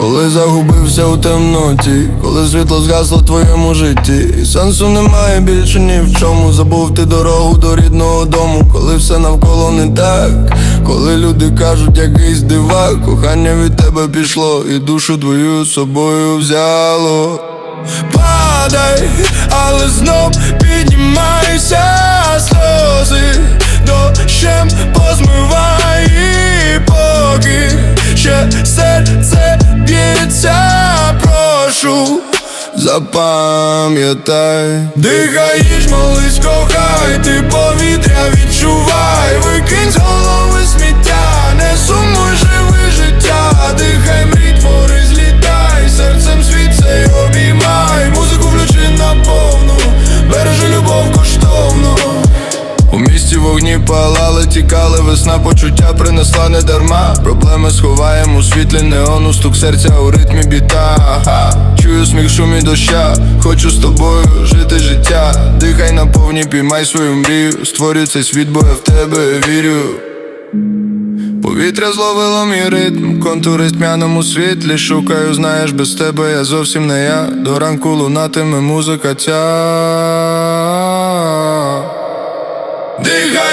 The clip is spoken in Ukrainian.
Коли загубився у темноті, коли світло згасло в твоєму житті, і сенсу немає більше ні в чому. Забув ти дорогу до рідного дому, коли все навколо не так, коли люди кажуть, якийсь дивак, кохання від тебе пішло, і душу твою з собою взяло. Падай, але знов піднімайся, прошу. Запам'ятай, дихаєш, молись, кохай, ти повітря відчувай, викинь з голови сміття, не сумуй, живи життя, дихай, мрій, твори, злітай, серцем світ цей обіймай, музику включи наповну, бережи любов коштовно. У місті вогні палали, втікали, весна почуття принесла не дарма. Проблеми сховаємо у світлі неону, стук серця у ритмі біта. Ага. Чую сміх, шумі доща, хочу з тобою жити життя. Дихай на повні, піймай свою мрію. Створю цей світ, бо я в тебе вірю. Повітря зловило мій ритм, контури тьмяному світлі. Шукаю, знаєш, без тебе я зовсім не я. До ранку лунатиме музика ця. Дихай!